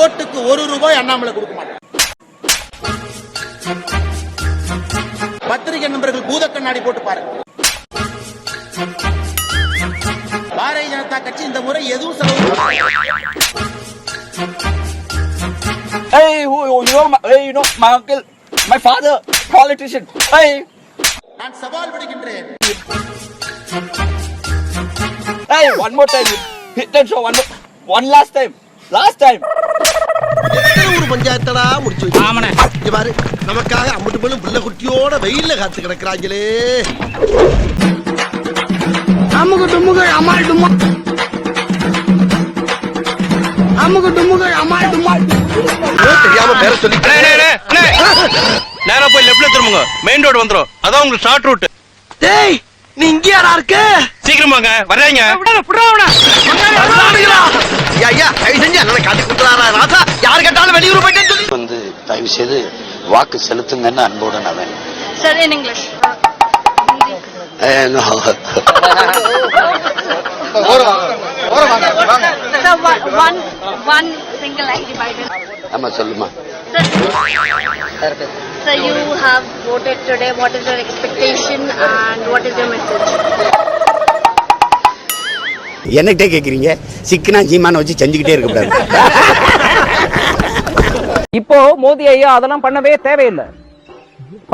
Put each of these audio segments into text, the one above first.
ஓட்டுக்கு ஒரு ரூபாய் அண்ணாமலை கொடுக்க மாட்டேன் பத்திரிகை நண்பர்கள் பூத கண்ணாடி போட்டு பாருங்க பாரதிய ஜனதா கட்சி இந்த முறை எதுவும் செலவு பண்ணல. Hey, who, you know, my, hey, you know, my uncle, my father, politician. Hey, நான் சவால் விடுகின்றேன் hey, one more time. Hit and show one more, one last time, last time. ஒரு பஞ்சாயத்தடா முடிச்சு வச்சு. இங்க பாரு நமக்காக அம்பட்டு போலும் பிள்ளை குட்டியோட வெயில்ல காத்து கிடக்குறாங்களே. அமுகு டுமுகள் அமால் டுமா அமுகு டுமுகள் அமால் டுமா தெரியாம பேர சொல்லி நேரா போய் லெஃப்ட்ல திரும்புங்க. மெயின் ரோடு வந்துரும். அதான் உங்களுக்கு ஷார்ட் ரூட் டேய் நீ இங்க யாரா இருக்க? சீக்கிரம் வாங்க. வர்றீங்க. ஐயா, தயவு செஞ்சு அண்ணனை காட்டி கொடுத்துறாரா ராசா யாரு கேட்டாலும் வெளியூர் சொல்லி வந்து தயவு செய்து வாக்கு செலுத்துங்கன்னு அன்போடு நான் வேணும். Eh, single ID divided. ஆமா சொல்லுமா Sir, sir, you have voted today. What is your expectation and what is your message? என்னகிட்டே கேக்குறீங்க? சிக்கனா ஜீமான வச்சு செஞ்சுக்கிட்டே இருக்கக்கூடாது இப்போ மோதி ஐயா அதெல்லாம் பண்ணவே தேவையில்லை.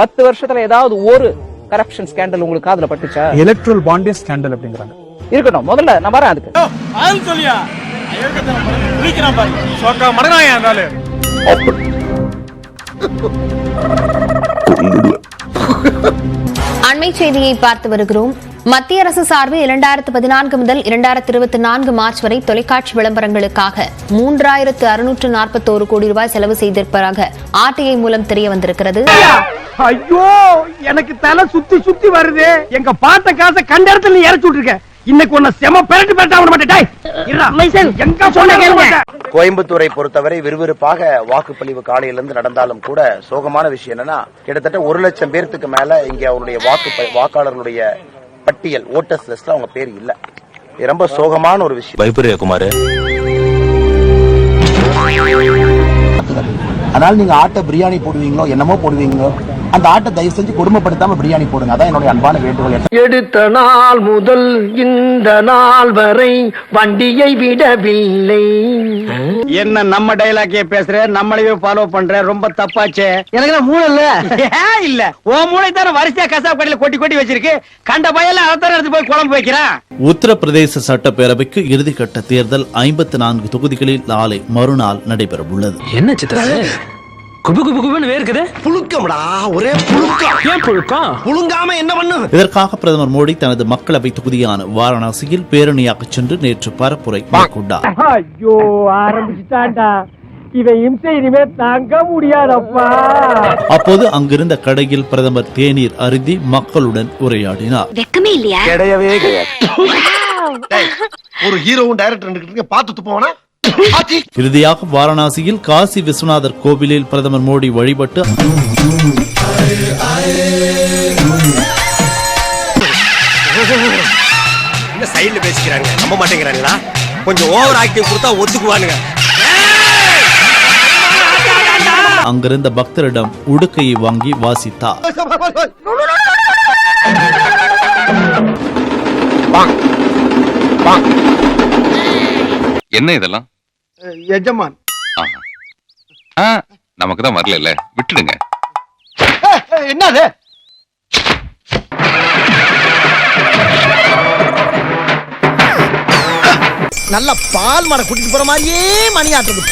பத்து வருஷத்துல ஏதாவது ஒரு கரப்ஷன் ஸ்கேண்டல் உங்களுக்கு காதுல பட்டுச்சா? எலக்ட்ரல் பாண்டே ஸ்கேண்டல் அப்படிங்கிறாங்க. இருக்கட்டும் முதல்ல நான் வரேன் அதுக்கு. அண்மை செய்தியை பார்த்து வருகிறோம். மத்திய அரசு சார்பில் இரண்டாயிரத்து பதினான்கு முதல் இரண்டாயிரத்து இருபத்தி நான்கு மார்ச் வரை தொலைக்காட்சி விளம்பரங்களுக்காக மூன்றாயிரத்து அறுநூற்று நாற்பத்தோரு கோடி ரூபாய் செலவு செய்திருப்பதாக ஆர்டிஐ மூலம் தெரிய வந்திருக்கிறது. ஐயோ எனக்கு தலை சுத்தி சுத்தி வருது. எங்க பாட்ட காசை கண்ட இடத்துல நீ இறச்சி விட்டுருக்க. இன்னைக்கு உன்னை செம பெரட்டு பெரட்டா விட மாட்டேன். எங்க சொன்ன கேளுங்க. கோயம்புத்தூரை பொறுத்தவரை விறுவிறுப்பாக வாக்குப்பதிவு காலையிலிருந்து நடந்தாலும் கூட சோகமான விஷயம் என்னன்னா கிட்டத்தட்ட ஒரு லட்சம் பேர்த்துக்கு மேல இங்க அவருடைய வாக்கு வாக்காளர்களுடைய பட்டியல் ஓட்டர்ஸ் லிஸ்ட்ல அவங்க பேர் இல்ல. இது ரொம்ப சோகமான ஒரு விஷயம். பயப்படுறியா குமார். அதனால நீங்க ஆட்டை பிரியாணி போடுவீங்களோ என்னமோ போடுவீங்களோ? அந்த ஆட்டை தயவு செஞ்சு கொடுமைப்படுத்தாம பிரியாணி போடுங்க. அதான் என்னுடைய அன்பான வேண்டுகோள். எடுத்த நாள் முதல் இந்த நாள் வரை வண்டியை விடவில்லை. என்ன நம்ம டைலாக்கே பேசுற? நம்மளையே ஃபாலோ பண்ற? ரொம்ப தப்பாச்சே. எனக்கு மூளை இல்ல. இல்ல? ஓ மூளை தானே வரிசையா கசாப் கடையில கொட்டி கொட்டி வச்சிருக்கு. கண்ட பயல அதான் எடுத்து போய் குழம்பு வைக்கிறான். உத்தரப்பிரதேச சட்டப்பேரவைக்கு இறுதிக்கட்ட தேர்தல் ஐம்பத்தி நான்கு தொகுதிகளில் நாளை மறுநாள் நடைபெறவுள்ளது. என்ன சித்திர? குபு குபு குபுன்னு வேர்க்குது புழுக்கம்டா ஒரே புழுக்கம். ஏன் புழுக்கம்? புழுங்காம என்ன பண்ணு இதற்காக பிரதமர் மோடி தனது மக்களவை தொகுதியான வாரணாசியில் பேரணியாக சென்று நேற்று பரப்புரை மேற்கொண்டார். ஐயோ ஆரம்பிச்சுட்டான்டா. இவன் இம்சை இனிமே தாங்க முடியாதப்பா. அப்போது அங்கிருந்த கடையில் பிரதமர் தேநீர் அருந்தி மக்களுடன் உரையாடினார். வெக்கமே இல்லையா? கிடையவே கிடையாது. டேய், ஒரு ஹீரோவும் டைரக்டர் பார்த்து துப்பவனா? ஆச்சி இறுதியாக வாரணாசியில் காசி விஸ்வநாதர் கோவிலில் பிரதமர் மோடி வழிபட்டு என்ன சைடுல பேசிக்கிறாங்க? நம்ப மாட்டேங்கிறாங்களா? கொஞ்சம் ஓவர் ஆக்டிங் கொடுத்தா ஒத்துக்குவானுங்க. அங்கிருந்த பக்தரிடம் உடுக்கையை வாங்கி வாசித்தார். என்ன இதெல்லாம்? எஜமான். நமக்கு தான் வரல விட்டுடுங்க. என்னது? நல்ல பால் மாடை கூட்டிட்டு போற மாதிரியே மணி ஆட்டுறது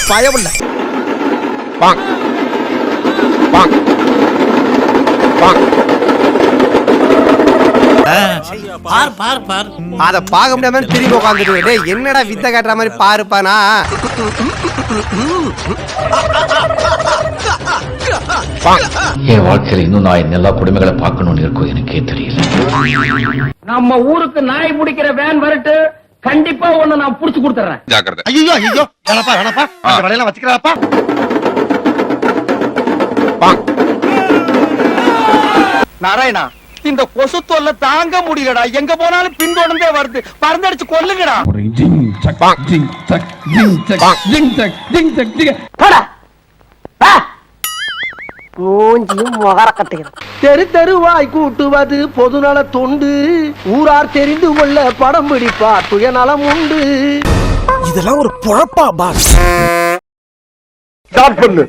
பயவில்ல அத பார்க்க முடியாம திரும்பி உட்காந்துட்டு டேய் என்னடா வித்த காட்டுற மாதிரி பாருப்பானா என் வாழ்க்கையில இன்னும் நான் எல்லா பார்க்கணும்னு இருக்கும் எனக்கே தெரியல. நம்ம ஊருக்கு நாய் பிடிக்கிற வேன் வரட்டு கண்டிப்பா ஒண்ணு நான் புடிச்சு கொடுத்துறேன். ஜாக்கிரதை. ஐயோ ஐயோ. வேணப்பா வேணப்பா. அந்த வேலையெல்லாம் வச்சுக்கிறாப்பா. நாராயணா இந்த கொசு தொல்லை தாங்க முடியலடா. எங்க போனாலும் பின்தொடர்ந்தே வருது. பறந்தடிச்சு கொல்லுங்கடா. மூஞ்சியும் முகர கட்டுகிறேன் தெரு தெருவாய் கூட்டுவது பொதுநல தொண்டு. ஊரார் தெரிந்து கொள்ள படம் பிடிப்பார் சுயநலம் உண்டு. இதெல்லாம் ஒரு பொழப்பா பாஸ். ஸ்டார்ட் பண்ணு.